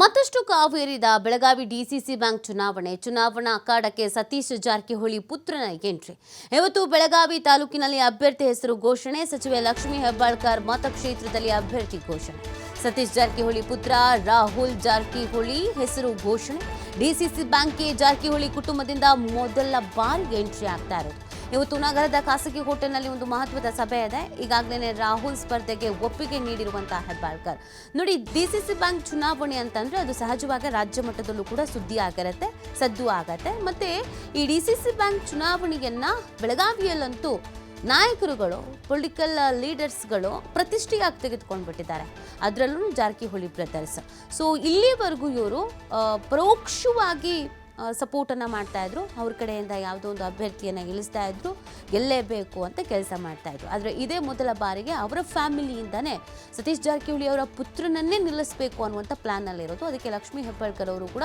ಮತ್ತಷ್ಟು ಕಾವೇರಿದ Belagavi DCC bank ಚುನಾವಣೆ, ಚುನಾವಣಾ ಅಖಾಡಕ್ಕೆ ಸತೀಶ್ ಜಾರಕಿಹೊಳಿ ಪುತ್ರನ ಎಂಟ್ರಿ. ಇವತ್ತು ಬೆಳಗಾವಿ ತಾಲೂಕಿನಲ್ಲಿ ಅಭ್ಯರ್ಥಿ ಹೆಸರು ಘೋಷಣೆ, ಸಚಿವೆ ಲಕ್ಷ್ಮೀ ಹೆಬ್ಬಾಳ್ಕರ್ ಮತಕ್ಷೇತ್ರದಲ್ಲಿ ಅಭ್ಯರ್ಥಿ ಘೋಷಣೆ. ಸತೀಶ್ ಜಾರಕಿಹೊಳಿ ಪುತ್ರ ರಾಹುಲ್ ಜಾರಕಿಹೊಳಿ ಹೆಸರು ಘೋಷಣೆ. ಡಿಸಿಸಿ ಬ್ಯಾಂಕ್ಗೆ ಜಾರಕಿಹೊಳಿ ಕುಟುಂಬದಿಂದ ಮೊದಲ ಬಾರಿಗೆ ಎಂಟ್ರಿ ಆಗ್ತಾ ಇರೋದು. ಇವತ್ತು ನಗರದ ಖಾಸಗಿ ಹೋಟೆಲ್ನಲ್ಲಿ ಒಂದು ಮಹತ್ವದ ಸಭೆ ಇದೆ. ಈಗಾಗಲೇ ರಾಹುಲ್ ಸ್ಪರ್ಧೆಗೆ ಒಪ್ಪಿಗೆ ನೀಡಿರುವಂತಹ ಹೆಬ್ಬಾಳ್ಕರ್. ನೋಡಿ, ಡಿಸಿಸಿ ಬ್ಯಾಂಕ್ ಚುನಾವಣೆ ಅಂತಂದ್ರೆ ಅದು ಸಹಜವಾಗಿ ರಾಜ್ಯ ಮಟ್ಟದಲ್ಲೂ ಕೂಡ ಸುದ್ದಿ ಆಗಿರುತ್ತೆ, ಸದ್ದು ಆಗತ್ತೆ. ಮತ್ತೆ ಈ ಡಿಸಿಸಿ ಬ್ಯಾಂಕ್ ಚುನಾವಣೆಯನ್ನ ಬೆಳಗಾವಿಯಲ್ಲಂತೂ ನಾಯಕರುಗಳು, ಪೊಲಿಟಿಕಲ್ ಲೀಡರ್ಸ್ಗಳು ಪ್ರತಿಷ್ಠೆಯಾಗಿ ತೆಗೆದುಕೊಂಡ್ಬಿಟ್ಟಿದ್ದಾರೆ. ಅದರಲ್ಲೂ ಜಾರಕಿಹೊಳಿ ಬ್ರದರ್ಸ್. ಸೊ ಇಲ್ಲಿವರೆಗೂ ಇವರು ಪರೋಕ್ಷವಾಗಿ ಸಪೋರ್ಟನ್ನು ಮಾಡ್ತಾಯಿದ್ರು ಅವ್ರ ಕಡೆಯಿಂದ ಯಾವುದೋ ಒಂದು ಅಭ್ಯರ್ಥಿಯನ್ನು ಗೆಲ್ಲಿಸ್ತಾ ಇದ್ರು. ಗೆಲ್ಲೇಬೇಕು ಅಂತ ಕೆಲಸ ಮಾಡ್ತಾಯಿದ್ರು ಆದರೆ ಇದೇ ಮೊದಲ ಬಾರಿಗೆ ಅವರ ಫ್ಯಾಮಿಲಿಯಿಂದನೇ ಸತೀಶ್ ಜಾರಕಿಹೊಳಿ ಅವರ ಪುತ್ರನನ್ನೇ ನಿಲ್ಲಿಸಬೇಕು ಅನ್ನುವಂಥ ಪ್ಲ್ಯಾನಲ್ಲಿರೋದು ಅದಕ್ಕೆ ಲಕ್ಷ್ಮೀ ಹೆಬ್ಬಾಳ್ಕರ್ ಅವರು ಕೂಡ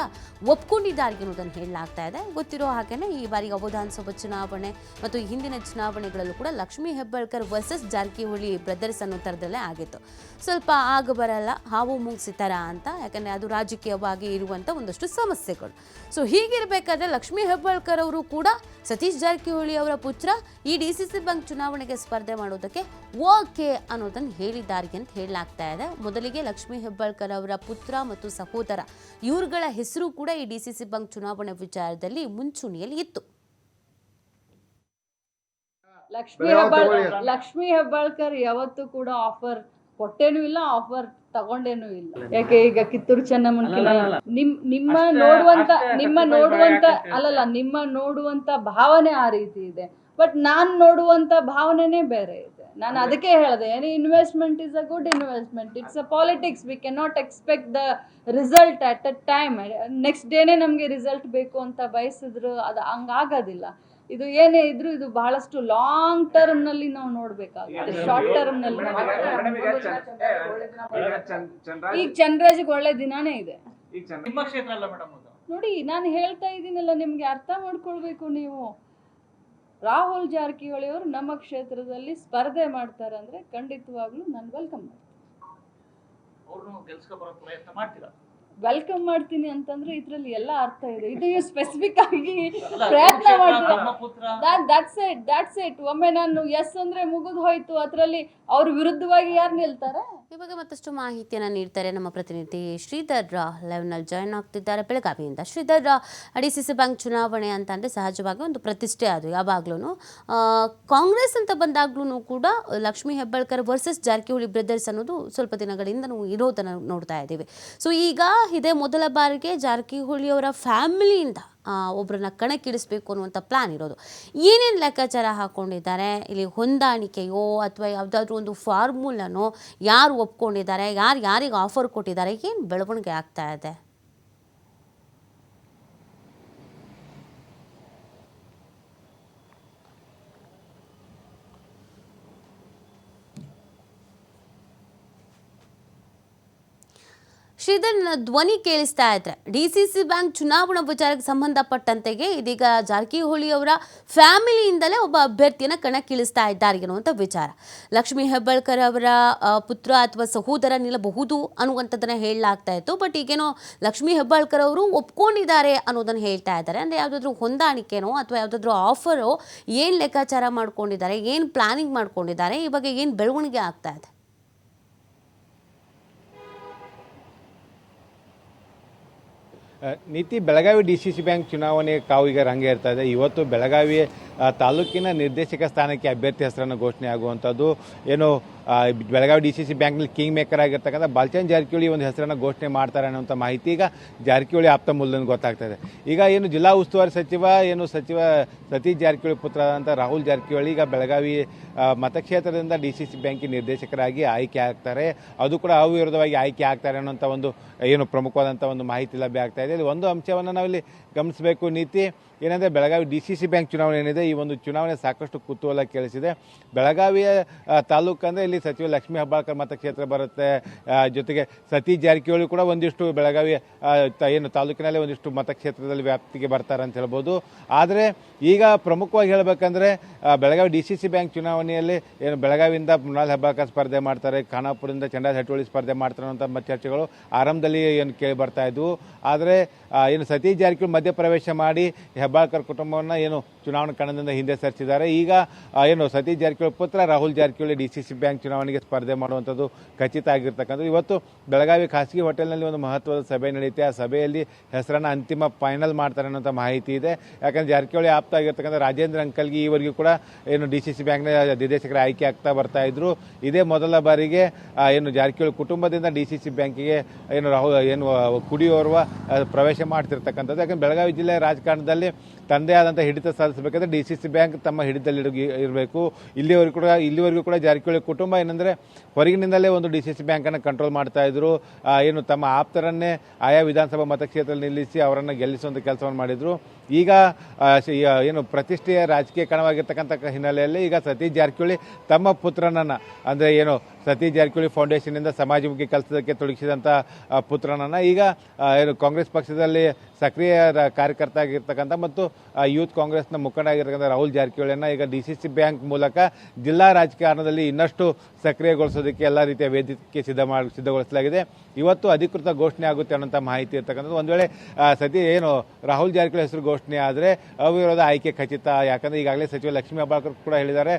ಒಪ್ಕೊಂಡಿದ್ದಾರೆ ಅನ್ನೋದನ್ನು ಹೇಳಲಾಗ್ತಾ ಇದೆ. ಗೊತ್ತಿರೋ ಹಾಗೆಯೇ ಈ ಬಾರಿ ವಿಧಾನಸಭಾ ಚುನಾವಣೆ ಮತ್ತು ಹಿಂದಿನ ಚುನಾವಣೆಗಳಲ್ಲೂ ಕೂಡ ಲಕ್ಷ್ಮೀ ಹೆಬ್ಬಾಳ್ಕರ್ ವರ್ಸಸ್ ಜಾರಕಿಹೊಳಿ ಬ್ರದರ್ಸ್ ಅನ್ನೋ ಥರದಲ್ಲೇ ಆಗಿತ್ತು. ಸ್ವಲ್ಪ ಆಗ ಬರಲ್ಲ, ಹಾವು ಮುಗಿಸಿ ಥರ ಅಂತ. ಯಾಕಂದರೆ ಅದು ರಾಜಕೀಯವಾಗಿ ಇರುವಂಥ ಒಂದಷ್ಟು ಸಮಸ್ಯೆಗಳು. ಸೊ ಹೀಗಿರಬೇಕಾದ್ರೆ ಲಕ್ಷ್ಮೀ ಹೆಬ್ಬಾಳ್ಕರ್ ಅವರು ಕೂಡ ಸತೀಶ್ ಜಾರಕಿಹೊಳಿ ಅವರ ಪುತ್ರ ಈ ಡಿ ಸಿ ಸಿ ಬ್ಯಾಂಕ್ ಚುನಾವಣೆಗೆ ಸ್ಪರ್ಧೆ ಮಾಡೋದಕ್ಕೆ ಓಕೆ ಅನ್ನೋದನ್ನು ಹೇಳಿದ್ದಾರೆ ಅಂತ ಹೇಳಲಾಗ್ತಾ ಇದೆ. ಮೊದಲಿಗೆ ಲಕ್ಷ್ಮೀ ಹೆಬ್ಬಾಳ್ಕರ್ ಅವರ ಪುತ್ರ ಮತ್ತು ಸಹೋದರ ಇವ್ರುಗಳ ಹೆಸರು ಕೂಡ ಈ ಡಿ ಸಿ ಸಿ ಬ್ಯಾಂಕ್ ಚುನಾವಣೆ ವಿಚಾರದಲ್ಲಿ ಮುಂಚೂಣಿಯಲ್ಲಿ ಇತ್ತು. ಲಕ್ಷ್ಮಿ ಹೆಬ್ಬಾಳ್ ಲಕ್ಷ್ಮಿ ಹೆಬ್ಬಾಳ್ಕರ್ ಯಾವತ್ತೂ ಕೂಡ ಆಫರ್ ಕೊಟ್ಟೇನೂ ಇಲ್ಲ ಆಫರ್ ತಗೊಂಡೇನೂ ಇಲ್ಲ. ಯಾಕೆ ಈಗ ಕಿತ್ತೂರು ಚೆನ್ನಮ್ಮನ ನಿಮ್ ನಿಮ್ಮ ನೋಡುವಂತ ನಿಮ್ಮ ನೋಡುವಂತ ಅಲ್ಲಲ್ಲ ನಿಮ್ಮ ನೋಡುವಂತ ಭಾವನೆ ಆ ರೀತಿ ಇದೆ. ಬಟ್ ನಾನ್ ನೋಡುವಂತ ಭಾವನೆನೇ ಬೇರೆ ಇದೆ. ನಾನು ಅದಕ್ಕೆ ಹೇಳಿದೆ ಏನು investment is a good investment it's a politics we can not expect the result at a time next ಡೇನೇ ನಮಗೆ ರಿಸಲ್ಟ್ ಬೇಕು ಅಂತ ಬಯಸಿದ್ರು ಅದು ಹಂಗಾಗೋದಿಲ್ಲ. ಇದು ಏನೇ ಇದ್ರು ಇದು ಬಹಳಷ್ಟು ಲಾಂಗ್ ಟರ್ಮ್ನಲ್ಲಿ ನಾವು ನೋಡ್ಬೇಕಾಗುತ್ತೆ. ಶಾರ್ಟ್ ಟರ್ಮ್ನಲ್ಲಿ ಈಗ ಚಂದ್ರಾಜಿಗೆ ಒಳ್ಳೆ ದಿನಾನೇ ಇದೆ. ನೋಡಿ ನಾನು ಹೇಳ್ತಾ ಇದ್ದೀನಲ್ಲ ನಿಮ್ಗೆ ಅರ್ಥ ಮಾಡ್ಕೊಳ್ಬೇಕು ನೀವು. ರಾಹುಲ್ ಜಾರಕಿಹೊಳಿ ಅವರು ನಮ್ಮ ಕ್ಷೇತ್ರದಲ್ಲಿ ಸ್ಪರ್ಧೆ ಮಾಡ್ತಾರೆ ಅಂದ್ರೆ ಖಂಡಿತವಾಗ್ಲೂ ನಾನು ವೆಲ್ಕಮ್ ಮಾಡ್ತೀನಿ. ವೆಲ್ಕಮ್ ಮಾಡ್ತೀನಿ ಅಂತಂದ್ರೆ ಇದ್ರಲ್ಲಿ ಎಲ್ಲ ಅರ್ಥ ಇದೆ. ಇದು ಸ್ಪೆಸಿಫಿಕ್ ಆಗಿ ಪ್ರಯತ್ನ ಮಾಡಿದ್ರೆ ದಟ್ಸ್ ಇಟ್ ದಟ್ಸ್ ಇಟ್ ಒಮ್ಮೆ ನಾನು ಎಸ್ ಅಂದ್ರೆ ಮುಗಿದು ಹೋಯ್ತು. ಅದರಲ್ಲಿ ಅವ್ರ ವಿರುದ್ಧವಾಗಿ ಯಾರು ನಿಲ್ತಾರೆ? ಇವಾಗ ಬಗ್ಗೆ ಮತ್ತಷ್ಟು ಮಾಹಿತಿಯನ್ನು ನೀಡ್ತಾರೆ ನಮ್ಮ ಪ್ರತಿನಿಧಿ ಶ್ರೀಧರ್ ಲೆವೆನಲ್ಲಿ ಜಾಯ್ನ್ ಆಗ್ತಿದ್ದಾರೆ. ಬೆಳಗಾವಿಯಿಂದ Sridhar D C C bank ಚುನಾವಣೆ ಅಂತ ಅಂದರೆ ಸಹಜವಾಗಿ ಒಂದು ಪ್ರತಿಷ್ಠೆ ಅದು. ಯಾವಾಗ್ಲೂ ಕಾಂಗ್ರೆಸ್ ಅಂತ ಬಂದಾಗ್ಲೂ ಕೂಡ ಲಕ್ಷ್ಮೀ ಹೆಬ್ಬಾಳ್ಕರ್ ವರ್ಸಸ್ ಜಾರಕಿಹೊಳಿ ಬ್ರದರ್ಸ್ ಅನ್ನೋದು ಸ್ವಲ್ಪ ದಿನಗಳಿಂದ ನಾವು ಇರೋದನ್ನು ನೋಡ್ತಾ ಇದ್ದೀವಿ. ಸೊ ಈಗ ಇದೇ. ಮೊದಲ ಬಾರಿಗೆ ಜಾರಕಿಹೊಳಿ ಅವರ ಫ್ಯಾಮಿಲಿಯಿಂದ ಒಬ್ಬರನ್ನ ಕಣಕ್ಕಿಡಿಸ್ಬೇಕು ಅನ್ನುವಂಥ ಪ್ಲಾನ್ ಇರೋದು. ಏನೇನು ಲೆಕ್ಕಾಚಾರ ಹಾಕ್ಕೊಂಡಿದ್ದಾರೆ ಇಲ್ಲಿ ಹೊಂದಾಣಿಕೆಯೋ ಅಥವಾ ಯಾವುದಾದ್ರೂ ಒಂದು ಫಾರ್ಮುಲನೋ ಯಾರು ಒಪ್ಕೊಂಡಿದ್ದಾರೆ? ಯಾರು ಯಾರಿಗೆ ಆಫರ್ ಕೊಟ್ಟಿದ್ದಾರೆ? ಏನು ಬೆಳವಣಿಗೆ ಆಗ್ತಾ ಇದೆ? ಶ್ರೀಧರ್ ನನ್ನ ಧ್ವನಿ ಕೇಳಿಸ್ತಾ ಇದ್ರೆ ಡಿ ಸಿ ಸಿ ಬ್ಯಾಂಕ್ ಚುನಾವಣಾ ವಿಚಾರಕ್ಕೆ ಸಂಬಂಧಪಟ್ಟಂತೆಗೆ ಇದೀಗ ಜಾರಕಿಹೊಳಿ ಅವರ ಫ್ಯಾಮಿಲಿಯಿಂದಲೇ ಒಬ್ಬ ಅಭ್ಯರ್ಥಿಯನ್ನು ಕಣಕ್ಕಿಳಿಸ್ತಾ ಇದ್ದಾರೆ ಅನ್ನುವಂಥ ವಿಚಾರ. ಲಕ್ಷ್ಮೀ ಹೆಬ್ಬಾಳ್ಕರ್ ಅವರ ಪುತ್ರ ಅಥವಾ ಸಹೋದರ ನಿಲ್ಲಬಹುದು ಅನ್ನುವಂಥದ್ದನ್ನು ಹೇಳಲಾಗ್ತಾ ಇತ್ತು. ಬಟ್ ಈಗೇನೋ ಲಕ್ಷ್ಮೀ ಹೆಬ್ಬಾಳ್ಕರ್ ಅವರು ಒಪ್ಕೊಂಡಿದ್ದಾರೆ ಅನ್ನೋದನ್ನು ಹೇಳ್ತಾ ಇದ್ದಾರೆ. ಅಂದರೆ ಯಾವುದಾದ್ರೂ ಹೊಂದಾಣಿಕೆನೋ ಅಥವಾ ಯಾವುದಾದ್ರೂ ಆಫರೋ ಏನು ಲೆಕ್ಕಾಚಾರ ಮಾಡ್ಕೊಂಡಿದ್ದಾರೆ, ಏನು ಪ್ಲಾನಿಂಗ್ ಮಾಡ್ಕೊಂಡಿದ್ದಾರೆ, ಈ ಬಗ್ಗೆ ಏನು ಬೆಳವಣಿಗೆ ಆಗ್ತಾ ಇದೆ? ನೀತಿ Belagavi D C C bank ಚುನಾವಣೆ ಕಾವು ಈಗ ಇರ್ತಾ ಇದೆ. ಇವತ್ತು ಬೆಳಗಾವಿ ತಾಲೂಕಿನ ನಿರ್ದೇಶಕ ಸ್ಥಾನಕ್ಕೆ ಅಭ್ಯರ್ಥಿ ಹೆಸರನ್ನು ಘೋಷಣೆ ಆಗುವಂಥದ್ದು. ಏನು ಬೆಳಗಾವಿ ಡಿ ಸಿ ಸಿ ಬ್ಯಾಂಕ್ನಲ್ಲಿ ಕಿಂಗ್ ಮೇಕರ್ ಆಗಿರ್ತಕ್ಕಂಥ ಬಾಲ್ಚಂದ್ ಜಾರಕಿಹೊಳಿ ಒಂದು ಹೆಸರನ್ನು ಘೋಷಣೆ ಮಾಡ್ತಾರೆ ಅನ್ನೋಂಥ ಮಾಹಿತಿ ಈಗ ಜಾರಕಿಹೊಳಿ ಆಪ್ತ ಮೂಲದಿಂದ ಗೊತ್ತಾಗ್ತಾ ಈಗ ಏನು ಜಿಲ್ಲಾ ಉಸ್ತುವಾರಿ ಸಚಿವ, ಏನು ಸಚಿವ ಸತೀಶ್ ಜಾರಕಿಹೊಳಿ ಪುತ್ರ ಅಂತ ರಾಹುಲ್ ಜಾರಕಿಹೊಳಿ ಈಗ ಬೆಳಗಾವಿ ಮತಕ್ಷೇತ್ರದಿಂದ ಡಿ ಸಿ ಸಿ ಬ್ಯಾಂಕಿನ ನಿರ್ದೇಶಕರಾಗಿ ಆಯ್ಕೆ ಆಗ್ತಾರೆ. ಅದು ಕೂಡ ಅವಿರೋಧವಾಗಿ ಆಯ್ಕೆ ಆಗ್ತಾರೆ ಅನ್ನೋಂಥ ಒಂದು, ಏನು ಪ್ರಮುಖವಾದಂಥ ಒಂದು ಮಾಹಿತಿ ಲಭ್ಯ ಆಗ್ತಾ ಇದೆ. ಇಲ್ಲಿ ಒಂದು ಅಂಶವನ್ನು ನಾವಿಲ್ಲಿ ಗಮನಿಸಬೇಕು. ನೀತಿ ಏನಂದರೆ Belagavi D C C bank ಚುನಾವಣೆ ಏನಿದೆ, ಈ ಒಂದು ಚುನಾವಣೆ ಸಾಕಷ್ಟು ಕುತೂಹಲ ಕೇಳಿಸಿದೆ ಬೆಳಗಾವಿಯ ತಾಲೂಕು ಅಂದರೆ ಇಲ್ಲಿ ಸಚಿವ ಲಕ್ಷ್ಮೀ ಹಬ್ಬಾಳ್ಕರ್ ಮತಕ್ಷೇತ್ರ ಬರುತ್ತೆ. ಜೊತೆಗೆ ಸತೀಶ್ ಜಾರಕಿಹೊಳಿ ಕೂಡ ಒಂದಿಷ್ಟು ಬೆಳಗಾವಿ ತ- ಏನು ತಾಲೂಕಿನಲ್ಲಿ ಒಂದಿಷ್ಟು ಮತಕ್ಷೇತ್ರದಲ್ಲಿ ವ್ಯಾಪ್ತಿಗೆ ಬರ್ತಾರೆ ಅಂತ ಹೇಳ್ಬೋದು. ಆದರೆ ಈಗ ಪ್ರಮುಖವಾಗಿ ಹೇಳಬೇಕಂದ್ರೆ Belagavi D C C bank ಚುನಾವಣೆಯಲ್ಲಿ ಏನು ಬೆಳಗಾವಿಯಿಂದ ಮೃಣಾಲ್ ಹೆಬ್ಬಾಳ್ಕರ್ ಸ್ಪರ್ಧೆ ಮಾಡ್ತಾರೆ, ಖಾನಾಪುರದಿಂದ ಚಂಡಾಲ್ ಹಟ್ಟೋಳಿ ಸ್ಪರ್ಧೆ ಮಾಡ್ತಾರೆ ಅಂತ ಚರ್ಚೆಗಳು ಆರಂಭದಲ್ಲಿ ಏನು ಕೇಳಿ ಬರ್ತಾ ಇದ್ವು. ಆದರೆ ಏನು ಸತೀಶ್ ಜಾರಕಿಹೊಳಿ ಮಧ್ಯಪ್ರವೇಶ ಮಾಡಿ ಹೆಬ್ಬಾಳ್ಕರ್ ಕುಟುಂಬವನ್ನು ಏನು ಚುನಾವಣಾ ಕಣದಿಂದ ಹಿಂದೆ ಸರಿಸಿದ್ದಾರೆ. ಈಗ ಏನು ಸತೀಶ್ ಜಾರಕಿಹೊಳಿ ಪುತ್ರ Rahul Jarkiholi D C C bank ಚುನಾವಣೆಗೆ ಸ್ಪರ್ಧೆ ಮಾಡುವಂಥದ್ದು ಖಚಿತ ಆಗಿರ್ತಕ್ಕಂಥದ್ದು. ಇವತ್ತು ಬೆಳಗಾವಿ ಖಾಸಗಿ ಹೋಟೆಲ್ನಲ್ಲಿ ಒಂದು ಮಹತ್ವದ ಸಭೆ ನಡೆಯುತ್ತೆ. ಆ ಸಭೆಯಲ್ಲಿ ಹೆಸರನ್ನು ಅಂತಿಮ ಫೈನಲ್ ಮಾಡ್ತಾರೆ ಅನ್ನೋಂಥ ಮಾಹಿತಿ ಇದೆ. ಯಾಕಂದ್ರೆ ಜಾರಕಿಹೊಳಿ ಆಪ್ತ ಆಗಿರ್ತಕ್ಕಂಥ ರಾಜೇಂದ್ರ ಅಂಕಲ್ಗೆ ಈವರೆಗೂ ಕೂಡ ಏನು ಡಿ ಸಿ ಸಿ ಬ್ಯಾಂಕ್ನ ನಿರ್ದೇಶಕರ ಆಯ್ಕೆ ಆಗ್ತಾ ಬರ್ತಾ ಇದ್ರು. ಇದೇ ಮೊದಲ ಬಾರಿಗೆ ಏನು ಜಾರಕಿಹೊಳಿ ಕುಟುಂಬದಿಂದ ಡಿ ಸಿ ಸಿ ಬ್ಯಾಂಕಿಗೆ ಏನು ರಾಹುಲ್, ಏನು ಕುಡಿಯೋರ್ವ ಪ್ರವೇಶ ಮಾಡ್ತಿರ್ತಕ್ಕಂಥದ್ದು. ಯಾಕಂದ್ರೆ ಬೆಳಗಾವಿ ಜಿಲ್ಲೆಯ ರಾಜಕಾರಣದಲ್ಲಿ ತಂದೆ ಆದಂಥ ಹಿಡಿತ ಸಾಧಿಸಬೇಕಾದ್ರೆ ಡಿ ಸಿ ಸಿ ಬ್ಯಾಂಕ್ ತಮ್ಮ ಹಿಡಿತದಲ್ಲಿ ಇರಬೇಕು. ಇಲ್ಲಿವರೆಗೂ ಕೂಡ ಇಲ್ಲಿವರೆಗೂ ಕೂಡ ಜಾರಕಿಹೊಳಿ ಕುಟುಂಬ ಏನಂದರೆ ಹೊರಗಿನಿಂದಲೇ ಒಂದು ಡಿ ಸಿ ಸಿ ಬ್ಯಾಂಕನ್ನು ಕಂಟ್ರೋಲ್ ಮಾಡ್ತಾ ಇದ್ರು. ಏನು ತಮ್ಮ ಆಪ್ತರನ್ನೇ ಆಯಾ ವಿಧಾನಸಭಾ ಮತಕ್ಷೇತ್ರದಲ್ಲಿ ನಿಲ್ಲಿಸಿ ಅವರನ್ನು ಗೆಲ್ಲಿಸುವಂಥ ಕೆಲಸವನ್ನು ಮಾಡಿದರು. ಈಗ ಏನು ಪ್ರತಿಷ್ಠೆಯ ರಾಜಕೀಯ ಕಣವಾಗಿರ್ತಕ್ಕಂಥ ಹಿನ್ನೆಲೆಯಲ್ಲಿ ಈಗ ಸತೀಶ್ ಜಾರಕಿಹೊಳಿ ತಮ್ಮ ಪುತ್ರನನ್ನು ಅಂದರೆ ಏನು ಸತೀಶ್ ಜಾರಕಿಹೊಳಿ ಫೌಂಡೇಶನ್ನಿಂದ ಸಮಾಜಮುಖಿ ಕೆಲಸಕ್ಕೆ ತೊಡಗಿಸಿದಂಥ ಪುತ್ರನನ್ನು. ಈಗ ಏನು ಕಾಂಗ್ರೆಸ್ ಪಕ್ಷದಲ್ಲಿ ಸಕ್ರಿಯ ಕಾರ್ಯಕರ್ತ ಆಗಿರ್ತಕ್ಕಂಥ ಮತ್ತು ಯೂತ್ ಕಾಂಗ್ರೆಸ್ನ ಮುಖಂಡ ಆಗಿರ್ತಕ್ಕಂಥ ರಾಹುಲ್ ಜಾರಕಿಹೊಳಿಯನ್ನು ಈಗ ಡಿ ಸಿ ಸಿ ಬ್ಯಾಂಕ್ ಮೂಲಕ ಜಿಲ್ಲಾ ರಾಜಕಾರಣದಲ್ಲಿ ಇನ್ನಷ್ಟು ಸಕ್ರಿಯಗೊಳಿಸೋದಕ್ಕೆ ಎಲ್ಲ ರೀತಿಯ ವೇದಿಕೆ ಸಿದ್ಧ ಮಾಡಿ, ಸಿದ್ಧಗೊಳಿಸಲಾಗಿದೆ. ಇವತ್ತು ಅಧಿಕೃತ ಘೋಷಣೆ ಆಗುತ್ತೆ ಅನ್ನೋಂಥ ಮಾಹಿತಿ ಇರ್ತಕ್ಕಂಥದ್ದು. ಒಂದು ವೇಳೆ ಸತಿ, ಏನು ರಾಹುಲ್ ಜಾರಕಿಹೊಳಿ ಹೆಸರು ಘೋಷಣೆ ಆದರೆ ಅವಿರೋಧ ಆಯ್ಕೆ ಖಚಿತ. ಯಾಕಂದರೆ ಈಗಾಗಲೇ ಸಚಿವ ಲಕ್ಷ್ಮೀ ಹೆಬ್ಬಾಳ್ಕರ್ ಕೂಡ ಹೇಳಿದ್ದಾರೆ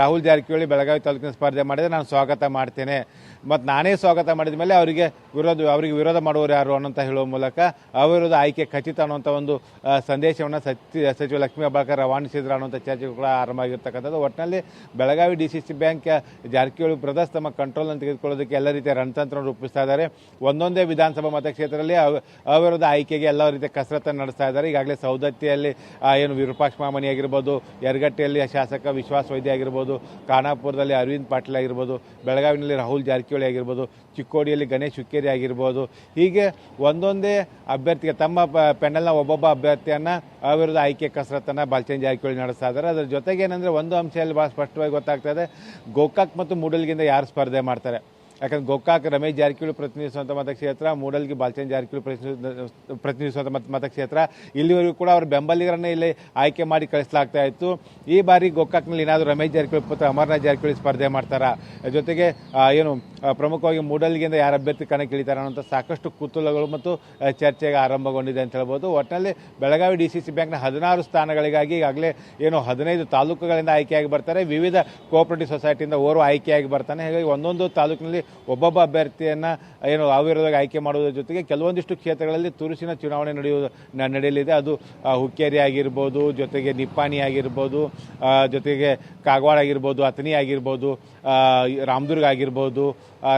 ರಾಹುಲ್ ಜಾರಕಿಹೊಳಿ ಬೆಳಗಾವಿ ತಾಲೂಕಿನ ಸ್ಪರ್ಧೆ ಮಾಡಿದರೆ ನಾನು ಸ್ವಾಗತ ಮಾಡ್ತೇನೆ. ಮತ್ತು ನಾನೇ ಸ್ವಾಗತ ಮಾಡಿದ ಮೇಲೆ ಅವರಿಗೆ ವಿರೋಧ ಅವರಿಗೆ ವಿರೋಧ ಮಾಡುವವರು ಯಾರು ಅನ್ನೋಂಥ ಹೇಳುವ ಮೂಲಕ ಅವಿರೋಧ ಆಯ್ಕೆ ಖಚಿತ ಅನ್ನುವಂಥ ಒಂದು ಸಂದೇಶವನ್ನು ಸಚಿ ಸಚಿವ ಲಕ್ಷ್ಮೀ ಹೆಬ್ಬಾಳ್ಕರ್ ರವಾನಿಸಿದ್ರು ಅನ್ನೋಂಥ ಚರ್ಚೆ ಕೂಡ ಆರಂಭ ಆಗಿರ್ತಕ್ಕಂಥದ್ದು. ಒಟ್ಟಿನಲ್ಲಿ Belagavi D C C bank, Jarkiholi brothers ತಮ್ಮ ಕಂಟ್ರೋಲ್ ತೆಗೆದುಕೊಳ್ಳೋದಕ್ಕೆ ಎಲ್ಲ ರೀತಿಯ ರಣತಂತ್ರ ರೂಪಿಸ್ತಾ ಇದ್ದಾರೆ. ಒಂದೊಂದೇ ವಿಧಾನಸಭಾ ಮತಕ್ಷೇತ್ರದಲ್ಲಿ ಅವ- ಅವಿರೋಧ ಆಯ್ಕೆಗೆ ಎಲ್ಲ ರೀತಿಯ ಕಸರತ್ತನ್ನು ನಡೆಸ್ತಾ ಇದ್ದಾರೆ. ಈಗಾಗಲೇ ಸೌದತ್ತಿಯಲ್ಲಿ ಏನು ವಿರೂಪಾಕ್ಷ ಮಾಮನಿ ಆಗಿರ್ಬೋದು, ಯರಗಟ್ಟೆಯಲ್ಲಿ ಶಾಸಕ ವಿಶ್ವಾಸ ವೈದ್ಯ ಆಗಿರ್ಬೋದು, ಖಾನಾಪುರದಲ್ಲಿ ಅರವಿಂದ್ ಪಾಟೀಲ್ ಆಗಿರ್ಬೋದು ಬೆಳಗಾವಿನಲ್ಲಿ ರಾಹುಲ್ ಜಾರಕಿಹೊಳಿ ಆಗಿರ್ಬೋದು, ಚಿಕ್ಕೋಡಿಯಲ್ಲಿ ಗಣೇಶ್ ಹುಕ್ಕೇರಿ ಆಗಿರ್ಬೋದು, ಹೀಗೆ ಒಂದೊಂದೇ ಅಭ್ಯರ್ಥಿಗೆ ತಮ್ಮ ಪ- ಪೆಂಡಲ್ನ ಒಬ್ಬೊಬ್ಬ ಅಭ್ಯರ್ಥಿಯನ್ನು ಅವಿರೋಧ ಆಯ್ಕೆ ಕಸರತ್ತನ್ನು ಬಾಲ್ಚನ್ ಜಾರಕಿಹೊಳಿ ನಡೆಸ್ತಾ ಇದ್ದಾರೆ ಅದರ ಜೊತೆಗೆ ಏನಂದ್ರೆ ಒಂದು ಅಂಶದಲ್ಲಿ ಭಾಳ ಸ್ಪಷ್ಟವಾಗಿ ಗೊತ್ತಾಗ್ತಾ ಇದೆ, ಗೋಕಾಕ್ ಮತ್ತು ಮೂಡಲ್ಗಿಂದ ಯಾರು ಸ್ಪರ್ಧೆ ಮಾಡ್ತಾರೆ? ಯಾಕಂದ್ರೆ ಗೋಕಾಕ್ ರಮೇಶ್ ಜಾರಕಿಹೊಳಿ ಪ್ರತಿನಿಧಿಸುವಂಥ ಮತಕ್ಷೇತ್ರ ಮೂಡಲ್ಗಿ ಬಾಲ್ಚಂದ್ ಜಾರಕಿಹೊಳಿ ಪ್ರತಿನಿಧಿಸ- ಪ್ರತಿನಿಧಿಸುವಂಥ ಮತ ಮತಕ್ಷೇತ್ರ ಇಲ್ಲಿವರೆಗೂ ಕೂಡ ಅವರ ಬೆಂಬಲಿಗರನ್ನೇ ಇಲ್ಲಿ ಆಯ್ಕೆ ಮಾಡಿ ಕಳಿಸಲಾಗ್ತಾ ಇತ್ತು. ಈ ಬಾರಿ ಗೋಕಾಕ್ನಲ್ಲಿ ಏನಾದರೂ ರಮೇಶ್ ಜಾರಕಿಹೊಳಿ ಪುತ್ರ ಅಮರನಾಥ್ ಜಾರಕಿಹೊಳಿ ಸ್ಪರ್ಧೆ ಮಾಡ್ತಾರಾ? ಜೊತೆಗೆ ಏನು ಪ್ರಮುಖವಾಗಿ ಮೂಡಲ್ಗಿಂದ ಯಾರ ಅಭ್ಯರ್ಥಿ ಕಣಕ್ಕಿಳಿತಾರೆ ಅನ್ನೋಂಥ ಸಾಕಷ್ಟು ಕುತೂಹಲಗಳು ಮತ್ತು ಚರ್ಚೆಗೆ ಆರಂಭಗೊಂಡಿದೆ ಅಂತ ಹೇಳ್ಬೋದು. ಒಟ್ಟಿನಲ್ಲಿ ಬೆಳಗಾವಿ ಡಿ ಸಿ ಸಿ ಬ್ಯಾಂಕ್ನ ಹದಿನಾರು ಸ್ಥಾನಗಳಿಗಾಗಿ ಈಗಾಗಲೇ, ಏನು, ಹದಿನೈದು ತಾಲೂಕುಗಳಿಂದ ಆಯ್ಕೆಯಾಗಿ ಬರ್ತಾರೆ. ವಿವಿಧ ಕೋಆಪರೇಟಿವ್ ಸೊಸೈಟಿಯಿಂದ ಓರ್ವ ಆಯ್ಕೆಯಾಗಿ ಬರ್ತಾನೆ. ಹಾಗಾಗಿ ಒಂದೊಂದು ತಾಲೂಕಿನಲ್ಲಿ ಒಬ್ಬೊಬ್ಬ ಅಭ್ಯರ್ಥಿಯನ್ನು, ಏನು, ಅವಿರೋಧವಾಗಿ ಆಯ್ಕೆ ಮಾಡುವುದರ ಜೊತೆಗೆ ಕೆಲವೊಂದಿಷ್ಟು ಕ್ಷೇತ್ರಗಳಲ್ಲಿ ತುರುಸಿನ ಚುನಾವಣೆ ನಡೆಯುವುದು ನಡೆಯಲಿದೆ. ಅದು ಹುಕ್ಕೇರಿ ಆಗಿರ್ಬೋದು, ಜೊತೆಗೆ ನಿಪ್ಪಾಣಿ ಆಗಿರ್ಬೋದು ಜೊತೆಗೆ ಕಾಗವಾಡ ಆಗಿರ್ಬೋದು, ಅಥಣಿ ಆಗಿರ್ಬೋದು ರಾಮದುರ್ಗ ಆಗಿರ್ಬೋದು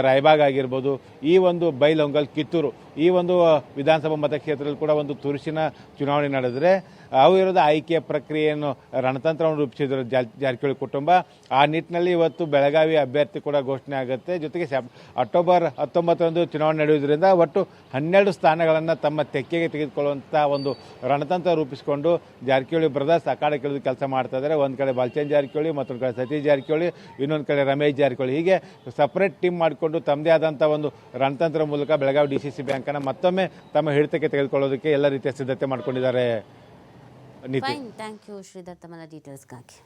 ರಾಯಬಾಗ್ ಆಗಿರ್ಬೋದು. ಈ ಒಂದು ಬೈಲೊಂಗಲ್ ಕಿತ್ತೂರು, ಈ ಒಂದು ವಿಧಾನಸಭಾ ಮತಕ್ಷೇತ್ರದಲ್ಲಿ ಕೂಡ ಒಂದು ತುರುಸಿನ ಚುನಾವಣೆ ನಡೆದರೆ ಅವಿರೋಧ ಆಯ್ಕೆ ಪ್ರಕ್ರಿಯೆಯನ್ನು ರಣತಂತ್ರವನ್ನು ರೂಪಿಸಿದ್ರು ಜಾರ್- ಜಾರಕಿಹೊಳಿ ಕುಟುಂಬ. ಆ ನಿಟ್ಟಿನಲ್ಲಿ ಇವತ್ತು ಬೆಳಗಾವಿ ಅಭ್ಯರ್ಥಿ ಕೂಡ ಘೋಷಣೆ ಆಗುತ್ತೆ. ಜೊತೆಗೆ ಅಕ್ಟೋಬರ್ ಹತ್ತೊಂಬತ್ತರಂದು ಚುನಾವಣೆ ನಡೆಯುವುದರಿಂದ ಒಟ್ಟು ಹನ್ನೆರಡು ಸ್ಥಾನಗಳನ್ನು ತಮ್ಮ ತೆಕ್ಕೆಗೆ ತೆಗೆದುಕೊಳ್ಳುವಂಥ ಒಂದು ರಣತಂತ್ರ ರೂಪಿಸಿಕೊಂಡು ಜಾರಕಿಹೊಳಿ ಬ್ರದರ್ಸ್ ಅಖಾಡಕ್ಕಿಳಿದು ಕೆಲಸ ಮಾಡ್ತಾ ಇದ್ದಾರೆ. ಒಂದು ಕಡೆ ಬಾಲ್ಚಂದ್ ಜಾರಕಿಹೊಳಿ, ಮತ್ತೊಂದು ಕಡೆ ಸತೀಶ್ ಜಾರಕಿಹೊಳಿ, ಇನ್ನೊಂದು ಕಡೆ ರಮೇಶ್ ಜಾರಕಿಹೊಳಿ. ಹೀಗೆ ಸಪ್ರೇಟ್ ಟೀಮ್ ಮಾಡಿಕೊಂಡು ತಮ್ಮದೇ ಆದಂಥ ಒಂದು ರಣತಂತ್ರ ಮೂಲಕ ಬೆಳಗಾವಿ ಡಿ ಸಿ ಸಿ ಬ್ಯಾಂಕನ್ನು ಮತ್ತೊಮ್ಮೆ ತಮ್ಮ ಹಿಡಿತಕ್ಕೆ ತೆಗೆದುಕೊಳ್ಳೋದಕ್ಕೆ ಎಲ್ಲ ರೀತಿಯ ಸಿದ್ಧತೆ ಮಾಡ್ಕೊಂಡಿದ್ದಾರೆ. ನೀತಿ ಫೈನ್ ಥ್ಯಾಂಕ್ ಯು ಶ್ರೀಧರ್ ತಮ್ಮ ಡೀಟೇಲ್ಸ್ಗಾಗಿ